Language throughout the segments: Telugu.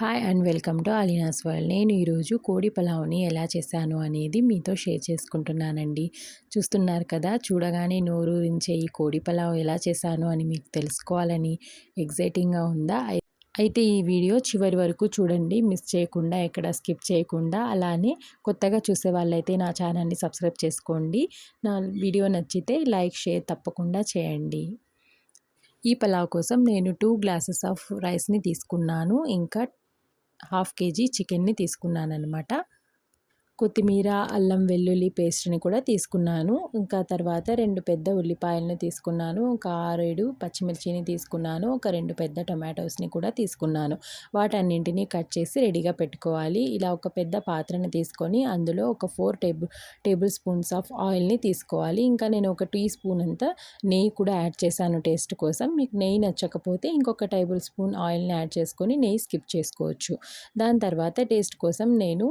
Hi and welcome to Alina's world నేను ఈరోజు కోడి పలావ్ని ఎలా చేశాను అనేది మీతో షేర్ చేసుకుంటున్నానండి. చూస్తున్నారు కదా చూడగానే నోరూరించే ఈ కోడి పలావ్ ఎలా చేశాను అని మీకు తెలుసుకోవాలని ఎగ్జైటింగ్గా ఉందా? అయితే ఈ వీడియో చివరి వరకు చూడండి మిస్ చేయకుండా ఎక్కడ స్కిప్ చేయకుండా అలానే కొత్తగా చూసే వాళ్ళైతే నా ఛానల్ని సబ్స్క్రైబ్ చేసుకోండి. నా వీడియో నచ్చితే లైక్ షేర్ తప్పకుండా చేయండి. ఈ పలావ్ కోసం నేను టూ గ్లాసెస్ ఆఫ్ రైస్ని తీసుకున్నాను. ఇంకా హాఫ్ కేజీ చికెన్ని తీసుకున్నాను అనమాట కొత్తిమీర అల్లం వెల్లుల్లి పేస్ట్ని కూడా తీసుకున్నాను. ఇంకా తర్వాత రెండు పెద్ద ఉల్లిపాయలను తీసుకున్నాను. ఒక ఆరేడు పచ్చిమిర్చిని తీసుకున్నాను. ఒక రెండు పెద్ద టొమాటోస్ని కూడా తీసుకున్నాను. వాటన్నింటినీ కట్ చేసి రెడీగా పెట్టుకోవాలి. ఇలా ఒక పెద్ద పాత్రని తీసుకొని అందులో ఒక four table tablespoons of ఆయిల్ని తీసుకోవాలి. ఇంకా నేను ఒక టీ స్పూన్ అంతా నెయ్యి కూడా యాడ్ చేశాను టేస్ట్ కోసం. మీకు నెయ్యి నచ్చకపోతే ఇంకొక టేబుల్ స్పూన్ ఆయిల్ని యాడ్ చేసుకొని నెయ్యి స్కిప్ చేసుకోవచ్చు. దాని తర్వాత టేస్ట్ కోసం నేను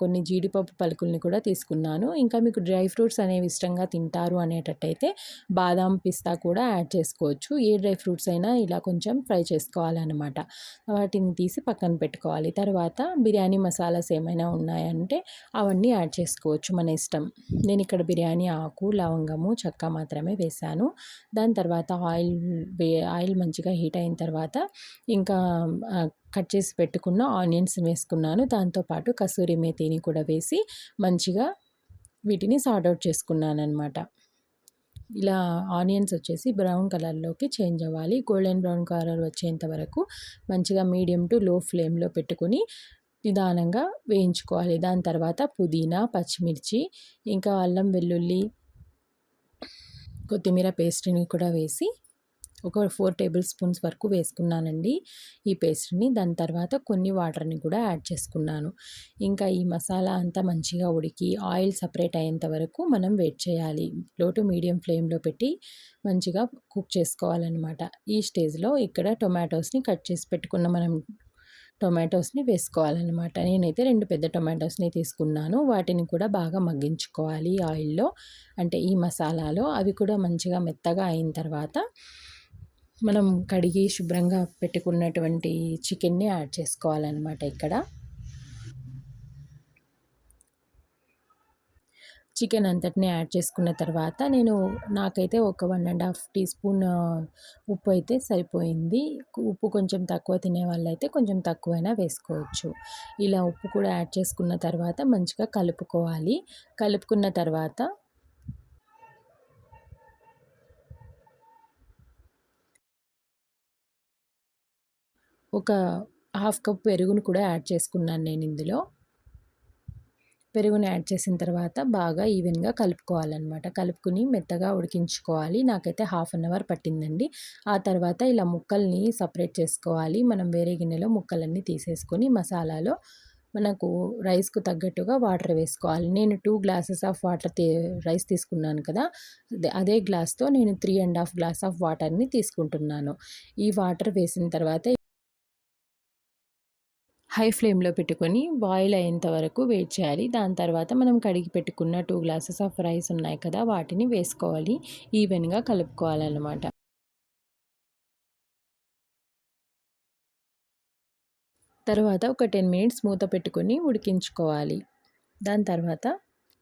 కొన్ని జీడిపప్పు జీడిపప్పు పలుకుల్ని కూడా తీసుకున్నాను. ఇంకా మీకు డ్రై ఫ్రూట్స్ అనేవి ఇష్టంగా తింటారు అనేటట్టయితే బాదాం పిస్తా కూడా యాడ్ చేసుకోవచ్చు. ఏ డ్రై ఫ్రూట్స్ అయినా ఇలా కొంచెం ఫ్రై చేసుకోవాలన్నమాట. వాటిని తీసి పక్కన పెట్టుకోవాలి. తర్వాత బిర్యానీ మసాలాస్ ఏమైనా ఉన్నాయంటే అవన్నీ యాడ్ చేసుకోవచ్చు మన ఇష్టం. నేను ఇక్కడ బిర్యానీ ఆకు లవంగము చెక్క మాత్రమే వేశాను. దాని తర్వాత ఆయిల్ ఆయిల్ మంచిగా హీట్ అయిన తర్వాత ఇంకా కట్ చేసి పెట్టుకున్న ఆనియన్స్ వేసుకున్నాను. దాంతోపాటు కసూరి మేతిని కూడా వేసి మంచిగా వీటిని సార్ట్ అవుట్ చేసుకున్నాను అనమాట ఇలా ఆనియన్స్ వచ్చేసి బ్రౌన్ కలర్లోకి చేంజ్ అవ్వాలి. గోల్డెన్ బ్రౌన్ కలర్ వచ్చేంత వరకు మంచిగా మీడియం టు లో ఫ్లేమ్లో పెట్టుకుని నిదానంగా వేయించుకోవాలి. దాని తర్వాత పుదీనా పచ్చిమిర్చి ఇంకా అల్లం వెల్లుల్లి కొత్తిమీర పేస్ట్ని కూడా వేసి ఒక ఫోర్ టేబుల్ స్పూన్స్ వరకు వేసుకున్నానండి ఈ పేస్ట్ని. దాని తర్వాత కొన్ని వాటర్ని కూడా యాడ్ చేసుకున్నాను. ఇంకా ఈ మసాలా అంతా మంచిగా ఉడికి ఆయిల్ సపరేట్ అయ్యేంత వరకు మనం వెయిట్ చేయాలి. లో టు మీడియం ఫ్లేమ్లో పెట్టి మంచిగా కుక్ చేసుకోవాలన్నమాట. ఈ స్టేజ్లో ఇక్కడ టొమాటోస్ని కట్ చేసి పెట్టుకున్న మనం టొమాటోస్ని వేసుకోవాలన్నమాట. నేనైతే రెండు పెద్ద టొమాటోస్ని తీసుకున్నాను. వాటిని కూడా బాగా మగ్గించుకోవాలి ఆయిల్లో. అంటే ఈ మసాలాలో అవి కూడా మంచిగా మెత్తగా అయిన తర్వాత మనం కడిగి శుభ్రంగా పెట్టుకున్నటువంటి చికెన్ని యాడ్ చేసుకోవాలన్నమాట ఇక్కడ. చికెన్ అంతటిని యాడ్ చేసుకున్న తర్వాత నేను నాకైతే ఒక one and half teaspoon ఉప్పు అయితే సరిపోయింది. ఉప్పు కొంచెం తక్కువ తినే వాళ్ళైతే కొంచెం తక్కువైనా వేసుకోవచ్చు. ఇలా ఉప్పు కూడా యాడ్ చేసుకున్న తర్వాత మంచిగా కలుపుకోవాలి. కలుపుకున్న తర్వాత ఒక హాఫ్ కప్ పెరుగును కూడా యాడ్ చేసుకున్నాను నేను ఇందులో. పెరుగుని యాడ్ చేసిన తర్వాత బాగా ఈవెన్గా కలుపుకోవాలన్నమాట. కలుపుకుని మెత్తగా ఉడికించుకోవాలి. నాకైతే హాఫ్ అన్ అవర్ పట్టిందండి. ఆ తర్వాత ఇలా ముక్కల్ని సపరేట్ చేసుకోవాలి. మనం వేరే గిన్నెలో ముక్కలన్నీ తీసేసుకొని మసాలాలో మనకు రైస్కు తగ్గట్టుగా వాటర్ వేసుకోవాలి. నేను two glasses of water rice తీసుకున్నాను కదా అదే గ్లాస్తో నేను three and half glass of వాటర్ని తీసుకుంటున్నాను. ఈ వాటర్ వేసిన తర్వాత హై ఫ్లేమ్లో పెట్టుకొని బాయిల్ అయ్యేంత వరకు వెయిట్ చేయాలి. దాని తర్వాత మనం కడిగి పెట్టుకున్న టూ గ్లాసెస్ ఆఫ్ రైస్ ఉన్నాయి కదా వాటిని వేసుకోవాలి. ఈవెన్గా కలుపుకోవాలన్నమాట. తర్వాత ఒక టెన్ మినిట్స్ మూత పెట్టుకొని ఉడికించుకోవాలి. దాని తర్వాత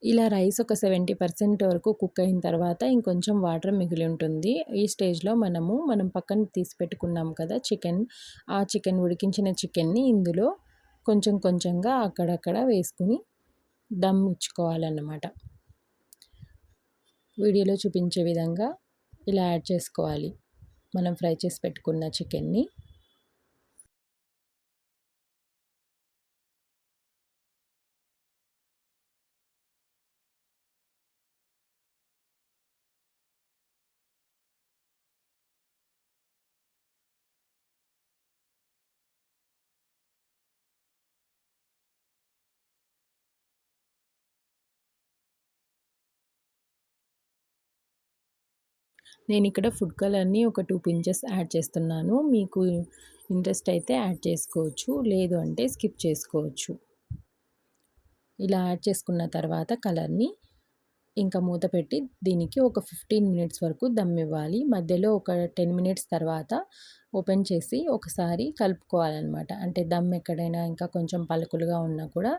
ఇలా రైస్ ఒక సెవెంటీ పర్సెంట్ వరకు కుక్ అయిన తర్వాత ఇంకొంచెం వాటర్ మిగిలి ఉంటుంది. ఈ స్టేజ్లో మనము మనం పక్కన తీసి పెట్టుకున్నాం కదా చికెన్ ఆ చికెన్ ఉడికించిన చికెన్ని ఇందులో కొంచెం కొంచెంగా అక్కడక్కడ వేసుకుని దమ్ ఇచ్చుకోవాలన్నమాట. వీడియోలో చూపించే విధంగా ఇలా యాడ్ చేసుకోవాలి. మనం ఫ్రై చేసి పెట్టుకున్న చికెన్ని. నేను ఇక్కడ ఫుడ్ కలర్ని ఒక టూ పించెస్ యాడ్ చేస్తున్నాను. మీకు ఇంట్రెస్ట్ అయితే యాడ్ చేసుకోవచ్చు. లేదు అంటే స్కిప్ చేసుకోవచ్చు. ఇలా యాడ్ చేసుకున్న తర్వాత కలర్ని ఇంకా మూత పెట్టి దీనికి ఒక ఫిఫ్టీన్ మినిట్స్ వరకు దమ్ ఇవ్వాలి. మధ్యలో ఒక టెన్ మినిట్స్ తర్వాత ఓపెన్ చేసి ఒకసారి కలుపుకోవాలన్నమాట. అంటే దమ్ ఎక్కడైనా ఇంకా కొంచెం పలుకులుగా ఉన్నా కూడా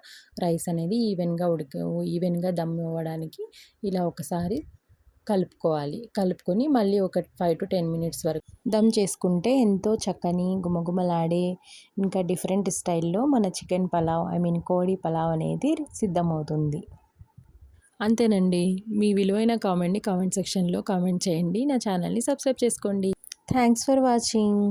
రైస్ అనేది ఈవెన్గా ఉడక ఈవెన్గా దమ్ ఇవ్వడానికి ఇలా ఒకసారి కలుపుకోవాలి. కలుపుకొని మళ్ళీ ఒక ఫైవ్ టు టెన్ మినిట్స్ వరకు దమ్ చేసుకుంటే ఎంతో చక్కని గుమగుమలాడే ఇంకా డిఫరెంట్ స్టైల్లో మన చికెన్ పలావ్ ఐ మీన్ కోడి పలావ్ అనేది సిద్ధమవుతుంది. అంతేనండి. మీ విలువైన కామెంట్ని కామెంట్ సెక్షన్లో కామెంట్ చేయండి. నా ఛానల్ని సబ్స్క్రైబ్ చేసుకోండి. Thanks for watching